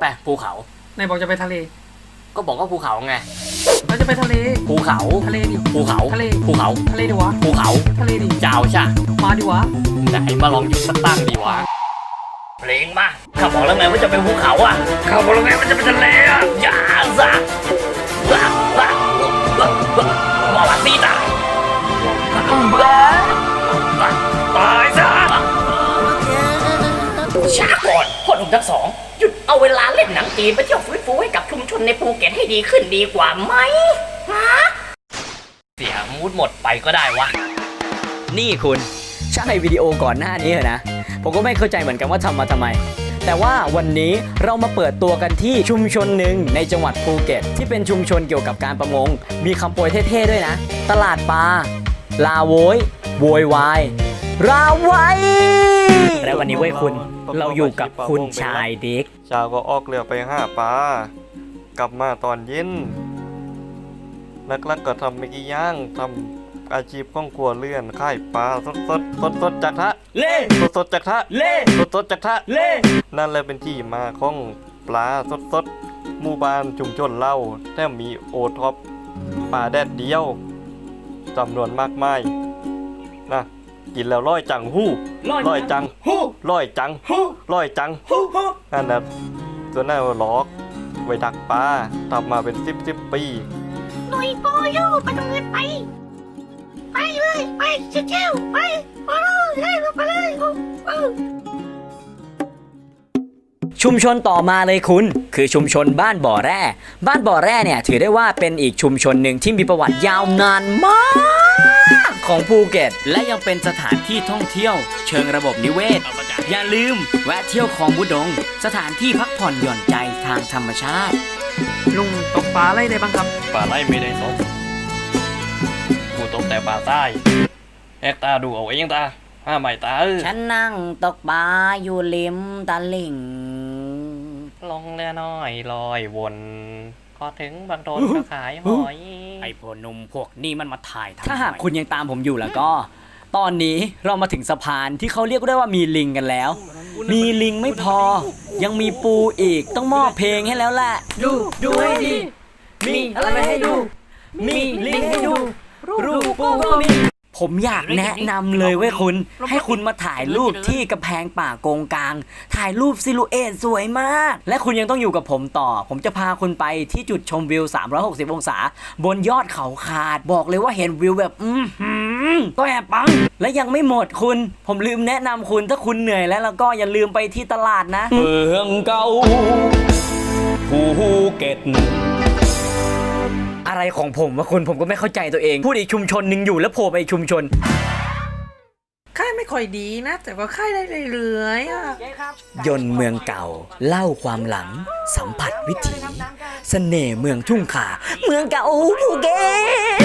ไปภูเขาไหนบอกจะไปทะเล ก็บอกว่าภูเขาไงเราจะไปทะเล ภูเขาทะเลดิภูเขาทะเล ภูเขาทะเลดิวะ ภูเขาทะเลดิเจ้าใช่มาดิวะไหนมาลองหยุดสักตั้งดีวะเพลงมาข้าบอกแล้วไงว่าจะเป็นภูเขาอะข้าบอกแล้วไงว่าจะเป็นทะเลอะอย่าซะบ้าบ้าบ้าบ้าบ้าบ้าซีตายบ้าบ้าตายซะช้าก่อนพ่อหนุ่มทั้งสองหยุด เอาเวลาเล่นหนังจีนไปเที่ยวฟื้นฟูให้กับชุมชนในภูเก็ตให้ดีขึ้นดีกว่าไหมฮะเสียมูดหมดไปก็ได้วะ นี่คุณใช่วิดีโอก่อนหน้านี้เหรอนะ ผมก็ไม่เข้าใจเหมือนกันว่าทำมาทำไม แต่ว่าวันนี้เรามาเปิดตัวกันที่ชุมชนหนึ่งในจังหวัดภูเก็ต ที่เป็นชุมชนเกี่ยวกับการประมง มีคำโปรยเท่ๆด้วยนะ ตลาดปลาลาโวยโวยวาย ราไว้และวันนี้เว้ยคุณเราอยู่กับคุณชายดิกเช้าก็ออกเรือไปหาปลากลับมาตอนเย็นนักๆก็ทำไม่กี่อย่างทำอาชีพของครัวเรือนขายปลาสดสดสดสดๆจากทะเล่สดสดๆจากทะเล่สดสดๆจากทะเล่นั่นเลยเป็นที่มาของปลาสดสดๆหมู่บ้านชุมชนเล่าแต่มีโอท็อปปลาแดดเดียวจำนวนมากมายนะ กินแล้วร้อยจังหู้ร้อยจังฮู้ร้อยจังฮู้ร้อยจังฮู้ฮู้นั่นนะตัวหน้าล็อกไว้ดักปลาทำมาเป็นสิบสิบปีหน่อยโปโยไปตรงนี้ไปไปเลยไปเชี่ยวๆไปไปเลยให้ไปเลยโอ้เออชุมชนต่อมาเลยคุณ คือชุมชนบ้านบ่อแร่ บ้านบ่อแร่เนี่ยถือได้ว่าเป็นอีกชุมชนหนึ่งที่มีประวัติยาวนานมาก ของภูเก็ต และยังเป็นสถานที่ท่องเที่ยว เชิงระบบนิเวศ อย่าลืมแวะเที่ยวคลองบุดง สถานที่พักผ่อนหย่อนใจทางธรรมชาติ ลุงตกปลาอะไรได้บ้างครับ ปลาไล่ไม่ได้ตกกูตกแต่ปลาใต้แอกตาดูเอาเองตาห้าใบตาเออฉันนั่งตกปลาอยู่ริมตลิ่งลองเรือน้อยลอยวน พอถึงบางโดนก็ขายหอยไอ้ พวกหนุ่มพวกนี้มันมาถ่ายถ้าหากคุณยังตามผมอยู่แล้วก็ ตอนนี้เรามาถึงสะพานที่เขาเรียกได้ว่ามีลิงกันแล้ว มีลิงไม่พอ ยังมีปูอีกต้องมอบเพลงให้แล้วแหละ ดูดูให้ดี มีอะไรให้ดู มีลิงให้ดู รูปปูก็มี ผมอยากแนะนำเลยเว้ยคุณ ให้คุณมาถ่ายรูปที่กำแพงป่าโกงกลาง ถ่ายรูปซิลูเอตสวยมาก และคุณยังต้องอยู่กับผมต่อ ผมจะพาคุณไปที่จุดชมวิว 360 องศา บนยอดเขาขาด บอกเลยว่าเห็นวิวแบบ อือหือก็แอบปัง และยังไม่หมดคุณ ผมลืมแนะนำคุณถ้าคุณเหนื่อยแล้วแล้วก็อย่าลืมไปที่ตลาดนะ เมืองเก่าภูเก็ต อะไรของผมวะคุณผมก็ไม่เข้าใจตัวเอง พูดอีกชุมชนหนึ่งอยู่แล้วโผล่ไปอีกชุมชนค่ายไม่ค่อยดีนะ แต่ก็ค่ายได้เรื่อยๆอะยนต์เมืองเก่า เล่าความหลัง สัมผัสวิถีสเสน่ห์เมืองทุ่งขาเมืองเก่าภูเก็ต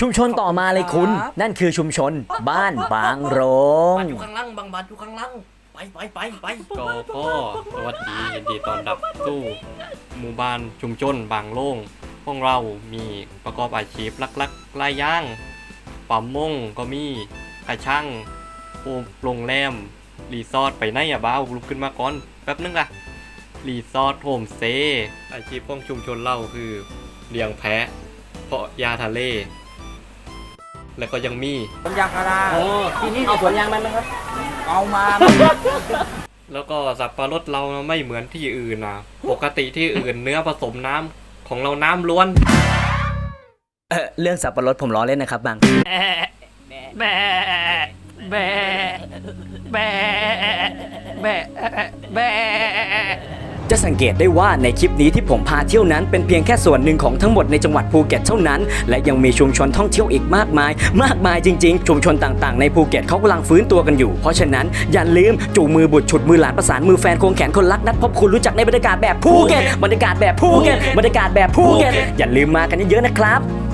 ชุมชนต่อมาเลยคุณ นั่นคือชุมชน บ้านบางโรงอยู่ข้างล่างบางบานอยู่ข้างล่างไปไปไปไปก็ก็สวัสดียินดีต้อนรับสู่หมู่บ้านชุมชนบางโล่ง พวกเรามีประกอบอาชีพลักๆหลายอย่างปั๊มมงก็มีกระช่างโอโรงแรมรีสอร์ทไปไหนอะบ้าวลุกขึ้นมาก่อนแป๊บนึงอะรีสอร์ทโฮมสเตย์อาชีพของชุมชนเราคือเลี้ยงแพะ เพาะยาทะเล แล้วก็ยังมีผมอยากกระดาที่นี่เอาสวนยางมันไหมครับ เอามา แล้วก็สับปะรดเราไม่เหมือนที่อื่นนะปกติที่อื่นเนื้อผสมน้ำ ของเราน้ำล้วน เออเรื่องสับปะรดผมล้อเล่นนะครับบางแบะแบะแบะแบะแบะ จะสังเกตได้ว่าในคลิปนี้ที่ผมพาเที่ยวนั้นเป็นเพียงแค่ส่วนหนึ่งของทั้งหมดในจังหวัดภูเก็ตเท่านั้น และยังมีชุมชนท่องเที่ยวอีกมากมาย มากมายจริงๆ ชุมชนต่างๆในภูเก็ตเขากำลังฟื้นตัวกันอยู่ เพราะฉะนั้นอย่าลืมจูงมือบุตรฉุดมือหลานประสานมือแฟนควงแขนคนรักนัดพบคุณรู้จักในบรรยากาศแบบภูเก็ตบรรยากาศแบบภูเก็ตบรรยากาศแบบภูเก็ตอย่าลืมมากันเยอะๆนะครับ